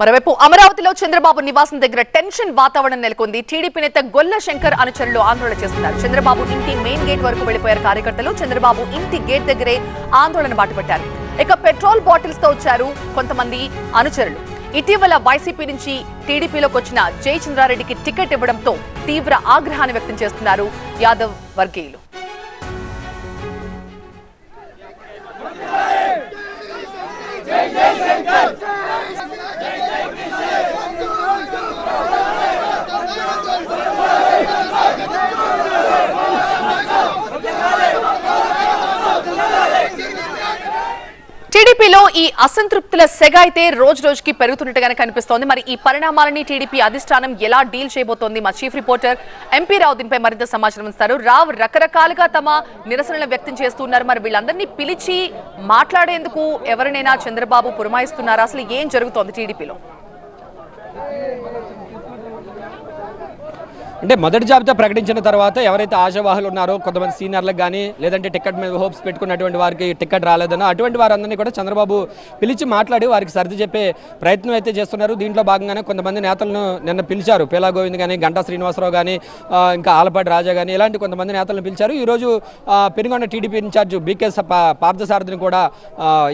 మరోవైపు అమరావతిలో చంద్రబాబు నివాసం దగ్గర టెన్షన్ వాతావరణం నెలకొంది. టీడీపీ నేత గొల్ల శంకర్ అనుచరులు ఆందోళన చేస్తున్నారు. చంద్రబాబు ఇంటి మెయిన్ గేట్ వరకు వెళ్ళిపోయారు కార్యకర్తలు. చంద్రబాబు ఇంటి గేట్ దగ్గరే ఆందోళన బాటుపట్టారు. ఇక పెట్రోల్ బాటిల్స్తో వచ్చారు కొంతమంది అనుచరులు. ఇటీవల వైసీపీ నుంచి టీడీపీలోకి వచ్చిన జయచంద్రారెడ్డికి టికెట్ ఇవ్వడంతో తీవ్ర ఆగ్రహాన్ని వ్యక్తం చేస్తున్నారు యాదవ్ వర్గీయులు. టీడీపీలో ఈ అసంతృప్తుల సెగ అయితే రోజు రోజుకి పెరుగుతున్నట్టుగానే కనిపిస్తోంది. మరి ఈ పరిణామాలని టీడీపీ అధిష్టానం ఎలా డీల్ చేయబోతోంది? మా చీఫ్ రిపోర్టర్ ఎంపీ రావు దీనిపై మరింత సమాచారం ఇస్తారు. రావు రకరకాలుగా తమ నిరసనలు వ్యక్తం చేస్తున్నారు. మరి వీళ్ళందరినీ పిలిచి మాట్లాడేందుకు ఎవరినైనా చంద్రబాబు పురమాయిస్తున్నారా? అసలు ఏం జరుగుతోంది టీడీపీలో? అంటే మొదటి జాబితా ప్రకటించిన తర్వాత ఎవరైతే ఆశావాహులు ఉన్నారో కొంతమంది సీనియర్లకు కానీ లేదంటే టికెట్ మీద హోప్స్ పెట్టుకున్నటువంటి వారికి టికెట్ రాలేదనో అటువంటి వారందరినీ కూడా చంద్రబాబు పిలిచి మాట్లాడి వారికి సర్ది చెప్పే ప్రయత్నం అయితే చేస్తున్నారు. దీంట్లో భాగంగానే కొంతమంది నేతలను నిన్న పిలిచారు. పేలా గోవింద్ కానీ గంటా శ్రీనివాసరావు కానీ ఇంకా ఆలపాటి రాజా కానీ ఇలాంటి కొంతమంది నేతలను పిలిచారు. ఈరోజు పెనుగొండ టీడీపీ ఇన్ఛార్జ్ బీకే పార్థసారథిని కూడా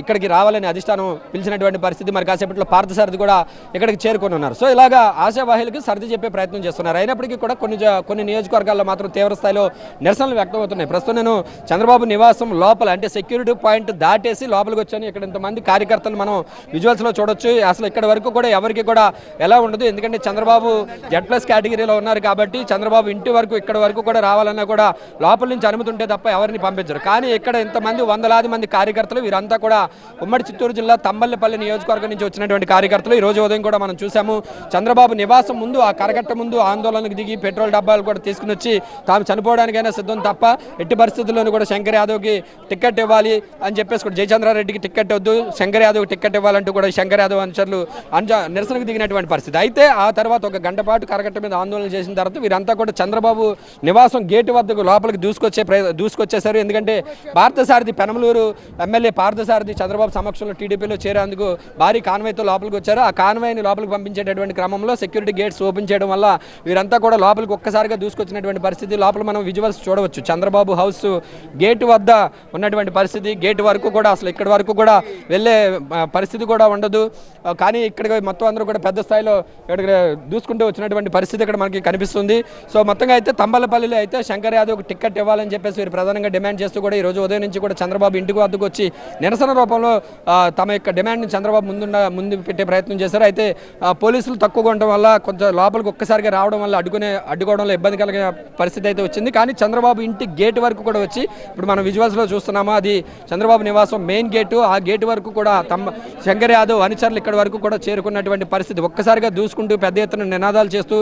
ఇక్కడికి రావాలని అధిష్టానం పిలిచినటువంటి పరిస్థితి మరి కాసేపట్లో పార్థసారథి కూడా ఇక్కడికి చేరుకొని ఉన్నారు సో ఇలాగా ఆశావాహులకి సర్ది చెప్పే ప్రయత్నం చేస్తున్నారు. అయినప్పటికీ కూడా కొన్ని కొన్ని నియోజకవర్గాల్లో మాత్రం తీవ్ర స్థాయిలో నిరసనలు వ్యక్తమవుతున్నాయి. ప్రస్తుతం నేను చంద్రబాబు నివాసం లోపల అంటే సెక్యూరిటీ పాయింట్ దాటేసి లోపలికి వచ్చాను. ఇక్కడ ఇంతమంది కార్యకర్తలు మనం విజువల్స్లో చూడొచ్చు. అసలు ఇక్కడ వరకు కూడా ఎవరికి కూడా ఎలా ఉండదు. ఎందుకంటే చంద్రబాబు జెడ్ ప్లస్ కేటగిరీలో ఉన్నారు కాబట్టి చంద్రబాబు ఇంటి వరకు ఇక్కడ వరకు కూడా రావాలన్నా కూడా లోపల నుంచి అనుమతి ఉంటే తప్ప ఎవరిని పంపించరు. కానీ ఇక్కడ ఇంతమంది వందలాది మంది కార్యకర్తలు వీరంతా కూడా ఉమ్మడి చిత్తూరు జిల్లా తంబల్లపల్లి నియోజకవర్గం నుంచి వచ్చినటువంటి కార్యకర్తలు. ఈ రోజు ఉదయం కూడా మనం చూసాము చంద్రబాబు నివాసం ముందు ఆ కరగట్ట ముందు ఆందోళనకు దిగి పెట్రోల్ డబ్బాలు కూడా తీసుకుని వచ్చి తాము చనిపోవడానికైనా సిద్ధం తప్ప ఎట్టి పరిస్థితుల్లోనూ కూడా శంకర్ యాదవ్కి టికెట్ ఇవ్వాలి అని చెప్పేసి కూడా జయచంద్రారెడ్డికి టికెట్ వద్దు శంకర్ యాదవ్ టికెట్ ఇవ్వాలంటూ కూడా శంకర్ యాదవ్ అనుచరులు అంజ నిరసనకు దిగినటువంటి పరిస్థితి. అయితే ఆ తర్వాత ఒక గంట పాటు కరగట్ట మీద ఆందోళన చేసిన తర్వాత వీరంతా కూడా చంద్రబాబు నివాసం గేటు వద్దకు లోపలికి దూసుకొచ్చే ప్రయ- దూసుకొచ్చేశారు ఎందుకంటే పార్థసారథి పెనమలూరు ఎమ్మెల్యే పార్థసారథి చంద్రబాబు సమక్షంలో టీడీపీలో చేరేందుకు భారీ కాన్వాయ్తో లోపలికి వచ్చారు. ఆ కాన్వాయ్ని లోపలికి పంపించేటటువంటి క్రమంలో సెక్యూరిటీ గేట్స్ ఓపెన్ చేయడం వల్ల వీరంతా కూడా లోపలికి ఒక్కసారిగా దూసుకొచ్చినటువంటి పరిస్థితి లోపల మనం విజువల్స్ చూడవచ్చు. చంద్రబాబు హౌస్ గేటు వద్ద ఉన్నటువంటి పరిస్థితి గేట్ వరకు కూడా అసలు ఇక్కడి వరకు కూడా వెళ్ళే పరిస్థితి కూడా ఉండదు. కానీ ఇక్కడ మొత్తం అందరూ కూడా పెద్ద స్థాయిలో ఇక్కడ దూసుకుంటూ వచ్చినటువంటి పరిస్థితి ఇక్కడ మనకి కనిపిస్తుంది. సో మొత్తంగా అయితే తంబలపల్లిలో అయితే శంకర్ యాదవ్ టికెట్ ఇవ్వాలని చెప్పేసి వీరు ప్రధానంగా డిమాండ్ చేస్తూ కూడా ఈ రోజు ఉదయం నుంచి కూడా చంద్రబాబు ఇంటికి వద్దకు వచ్చి నిరసన రూపంలో తమ యొక్క డిమాండ్ని చంద్రబాబు ముందున్న ముందు పెట్టే ప్రయత్నం చేశారు. అయితే పోలీసులు తక్కువగా ఉండడం వల్ల కొంచెం లోపలికి ఒక్కసారిగా రావడం వల్ల అడ్డుకునే అడ్డుకోవడంలో ఇబ్బంది కలిగే పరిస్థితి అయితే వచ్చింది. కానీ చంద్రబాబు ఇంటి గేట్ వరకు కూడా వచ్చి ఇప్పుడు మనం విజువల్స్లో చూస్తున్నాము అది చంద్రబాబు నివాసం మెయిన్ గేటు ఆ గేట్ వరకు కూడా తమ శంకర్ యాదవ్ అనుచరులు ఇక్కడ వరకు కూడా చేరుకున్నటువంటి పరిస్థితి. ఒక్కసారిగా దూసుకుంటూ పెద్ద ఎత్తున నినాదాలు చేస్తూ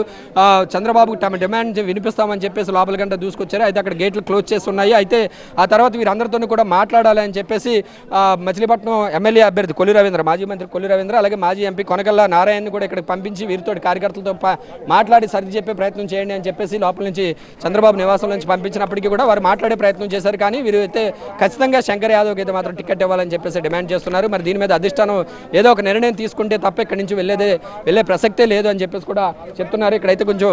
చంద్రబాబుకు చంద్రబాబు తమ డిమాండ్ వినిపిస్తామని చెప్పేసి లోపల గంట దూసుకొచ్చారు. అయితే అక్కడ గేట్లు క్లోజ్ చేసి ఉన్నాయి. అయితే ఆ తర్వాత వీరందరితోనూ కూడా మాట్లాడాలి అని చెప్పేసి మచిలీపట్నం ఎమ్మెల్యే అభ్యర్థి కొల్లి రవీంద్ర మాజీ మంత్రి కొల్లి రవీంద్ర అలాగే మాజీ ఎంపీ కొనకల్ల నారాయణని కూడా ఇక్కడికి పంపించి వీరితో కార్యకర్తలతో మాట్లాడి సర్ది చెప్పే ప్రయత్నం చేయండి అని చెప్పేసి లోపల నుంచి చంద్రబాబు నివాసం నుంచి పంపించినప్పటికీ కూడా వారు మాట్లాడే ప్రయత్నం చేశారు. కానీ వీరు అయితే ఖచ్చితంగా శంకర్ యాదవ్కి అయితే మాత్రం టికెట్ ఇవ్వాలని చెప్పేసి డిమాండ్ చేస్తున్నారు. మరి దీని మీద అధిష్టానం ఏదో ఒక నిర్ణయం తీసుకుంటే తప్ప ఇక్కడి నుంచి వెళ్ళేదే వెళ్ళే ప్రసక్తే లేదు అని చెప్పేసి కూడా చెప్తున్నారు. ఇక్కడైతే కొంచెం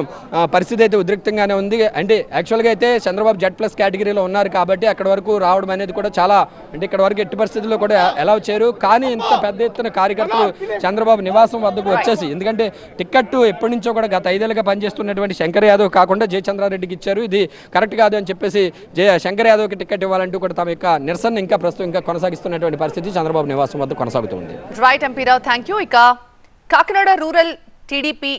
పరిస్థితి అయితే ఉద్రిక్తంగానే ఉంది. అంటే యాక్చువల్గా అయితే చంద్రబాబు జెడ్ ప్లస్ కేటగిరీలో ఉన్నారు కాబట్టి అక్కడ వరకు రావడం అనేది కూడా చాలా అంటే ఇక్కడ వరకు ఎట్టి పరిస్థితుల్లో కూడా ఎలా వచ్చారు కానీ ఇంత పెద్ద ఎత్తున కార్యకర్తలు చంద్రబాబు నివాసం వద్దకు వచ్చేసి ఎందుకంటే టికెట్ ఎప్పటి నుంచో కూడా గత ఐదేళ్ళుగా పనిచేస్తున్నటువంటి శంకర్ యాదవ్ కాకుండా జయచంద్రారెడ్డికి ఇచ్చారు. ఇది కరెక్ట్ కాదు అని చెప్పేసి జయ శంకర్ యాదవ్కి టికెట్ ఇవ్వాలంటూ కూడా తమ యొక్క నిరసన ఇంకా ప్రస్తుతం ఇంకా కొనసాగిస్తున్నటువంటి పరిస్థితి చంద్రబాబు నివాసం వద్ద కొనసాగుతుంది రైట్ ఎంపీరావు థ్యాంక్ యూ ఇక కాకినాడ రూరల్ టీడీపీ